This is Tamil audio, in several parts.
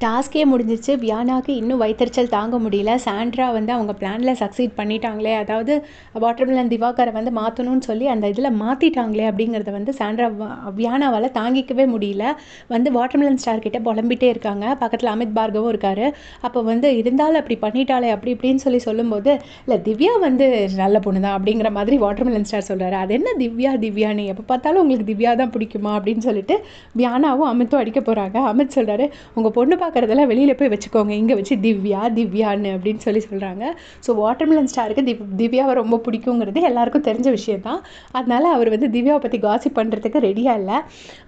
டாஸ்கே முடிஞ்சிருச்சு வியானாவுக்கு இன்னும் வயிற்றுச்சல் தாங்க முடியல. சாண்ட்ரா வந்து அவங்க பிளானில் சக்சீட் பண்ணிட்டாங்களே. அதாவது வாட்டர்மெலன் திவாகரை வந்து மாற்றணும்னு சொல்லி அந்த இதில் மாற்றிட்டாங்களே அப்படிங்கிறத வந்து சாண்ட்ரா வியானாவால் தாங்கிக்கவே முடியல. வந்து வாட்டர்மெலன் ஸ்டார் கிட்ட புலம்பிட்டே இருக்காங்க. பக்கத்தில் அமித் பார்கவும் இருக்கார். அப்போ வந்து இருந்தாலும் அப்படி பண்ணிட்டாலே அப்படி இப்படின்னு சொல்லி சொல்லும்போது இல்லை திவ்யா வந்து நல்ல பொண்ணு தான் அப்படிங்கிற மாதிரி வாட்டர்மெலன் ஸ்டார் சொல்கிறாரு அது என்ன திவ்யா திவ்யான்னு எப்போ பார்த்தாலும் உங்களுக்கு திவ்யா தான் பிடிக்குமா? அப்படின்னு சொல்லிட்டு வியானாவும் அமித்தும் அடிக்க போகிறாங்க அமித் சொல்கிறாரு உங்கள் பொண்ணு பார்க்குறதெல்லாம் வெளியில் போய் வச்சுக்கோங்க. இங்கே வச்சு திவ்யா திவ்யான்னு அப்படின்னு சொல்லி சொல்கிறாங்க ஸோ வாட்டர்மெலன் ஸ்டாருக்கு திவ் திவ்யாவை ரொம்ப பிடிக்குங்கிறது எல்லாருக்கும் தெரிஞ்ச விஷயம் தான் அதனால அவர் வந்து திவ்யாவை பற்றி காசிப் பண்ணுறதுக்கு ரெடியாக இல்லை.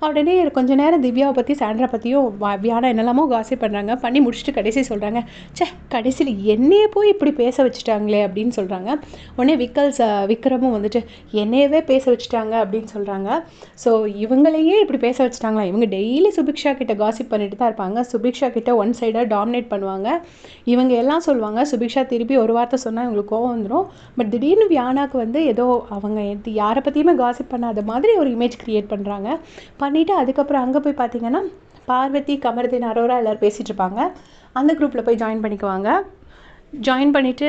உடனே கொஞ்ச நேரம் திவ்யாவை பற்றி சாண்ட்ரா பற்றியும் வியானா என்னெல்லாமோ காசிப் பண்ணுறாங்க பண்ணி முடிச்சுட்டு கடைசி சொல்கிறாங்க சே கடைசியில் என்னையே போய் இப்படி பேச வச்சுட்டாங்களே அப்படின்னு சொல்கிறாங்க உடனே விக்கல்ஸ் விக்ரமும் வந்துட்டு என்னையவே பேச வச்சுட்டாங்க அப்படின்னு சொல்கிறாங்க ஸோ இவங்களையே இப்படி பேச வச்சுட்டாங்களா? இவங்க டெய்லி சுபிக்ஷா கிட்ட காசிப் பண்ணிட்டு தான் இருப்பாங்க. சுபிக்ஷா கிட்ட ஒன் சைடாக டாமினேட் பண்ணுவாங்க. இவங்க எல்லாம் சொல்லுவாங்க சுபிக்ஷா திருப்பி ஒரு வார்த்தை சொன்னால் இவங்களுக்கு கோவம் வந்துடும் பட் திடீர்னு வியானாக்கு வந்து ஏதோ அவங்க எது யாரை பற்றியுமே காசிப் பண்ணாத மாதிரி ஒரு இமேஜ் க்ரியேட் பண்ணுறாங்க பண்ணிவிட்டு அதுக்கப்புறம் அங்கே போய் பார்த்தீங்கன்னா பார்வதி கமர்தீன் அரோரா எல்லோரும் பேசிகிட்டு இருப்பாங்க. அந்த குரூப்பில் போய் ஜாயின் பண்ணிக்குவாங்க. ஜாயின் பண்ணிவிட்டு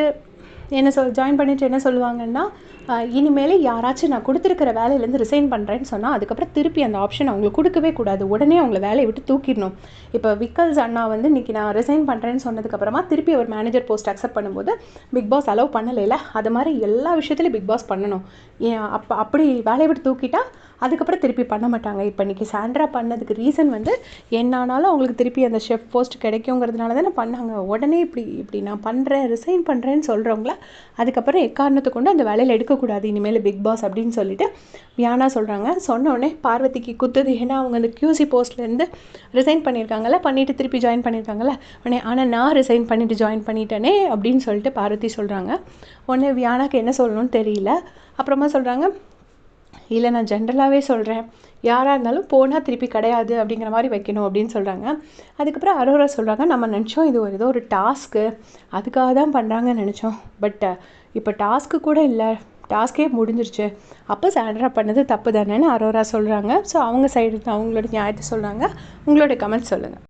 என்ன சொல் ஜாயின் பண்ணிவிட்டு என்ன சொல்லுவாங்கன்னா இனிமேல் யாராச்சும் நான் கொடுத்துருக்கிற வேலையிலேருந்து ரிசைன் பண்ணுறேன்னு சொன்னால் அதுக்கப்புறம் திருப்பி அந்த ஆப்ஷன் அவங்களுக்கு கொடுக்கவே கூடாது. உடனே அவங்கள வேலையை விட்டு தூக்கிடணும். இப்போ விக்கல்ஸ் அண்ணா வந்து இன்றைக்கி நான் ரிசைன் பண்ணுறேன்னு சொன்னதுக்கப்புறமா திருப்பி அவர் மேனேஜர் போஸ்ட் அக்செப்ட் பண்ணும்போது பிக் பாஸ் அலோவ் பண்ணலைல. அது மாதிரி எல்லா விஷயத்துலையும் பிக் பாஸ் பண்ணணும். ஏன் அப்போ அப்படி வேலையை விட்டு தூக்கிட்டால் அதுக்கப்புறம் திருப்பி பண்ண மாட்டாங்க. இப்போ இன்றைக்கி சாண்ட்ரா பண்ணதுக்கு ரீசன் வந்து என்னானாலும் அவங்களுக்கு திருப்பி அந்த ஷெஃப் போஸ்ட் கிடைக்குங்கிறதுனால தானே பண்ணாங்க. உடனே இப்படி இப்படி நான் பண்ணுறேன் ரிசைன் பண்ணுறேன்னு சொல்கிறவங்கள அதுக்கப்புறம் எக்காரணத்தை கொண்டு அந்த வேலையில் எடுக்கக்கூடாது. இனிமேல் பிக் பாஸ் அப்படின்னு சொல்லிட்டு வியானா சொல்கிறாங்க சொன்ன உடனே பார்வதிக்கு குத்துது. ஏன்னா அவங்க அந்த கியூசி போஸ்ட்லேருந்து ரிசைன் பண்ணியிருக்காங்கல்ல? பண்ணிவிட்டு திருப்பி ஜாயின் பண்ணியிருக்காங்கல்ல? உடனே ஆனால் நான் ரிசைன் பண்ணிவிட்டு ஜாயின் பண்ணிட்டேனே அப்படின்னு சொல்லிட்டு பார்வதி சொல்கிறாங்க உடனே வியானாக்கு என்ன சொல்லணும்னு தெரியல. அப்புறமா சொல்கிறாங்க இல்லை நான் ஜென்ரலாகவே சொல்கிறேன் யாராக இருந்தாலும் போனால் திருப்பி கிடையாது அப்படிங்கிற மாதிரி வைக்கணும் அப்படின்னு சொல்கிறாங்க அதுக்கப்புறம் அரோரா சொல்கிறாங்க நம்ம நினச்சோம் இது ஒரு ஏதோ ஒரு டாஸ்க்கு அதுக்காக தான் பண்ணுறாங்கன்னு நினச்சோம். பட் இப்போ டாஸ்க்கு கூட இல்லை. டாஸ்க்கே முடிஞ்சிருச்சு. அப்போ சாண்ட்ரா பண்ணது தப்பு தானேன்னு அரோரா சொல்கிறாங்க ஸோ அவங்க சைடு அவங்களோட நியாயத்தை சொல்கிறாங்க உங்களோட கமெண்ட் சொல்லுங்கள்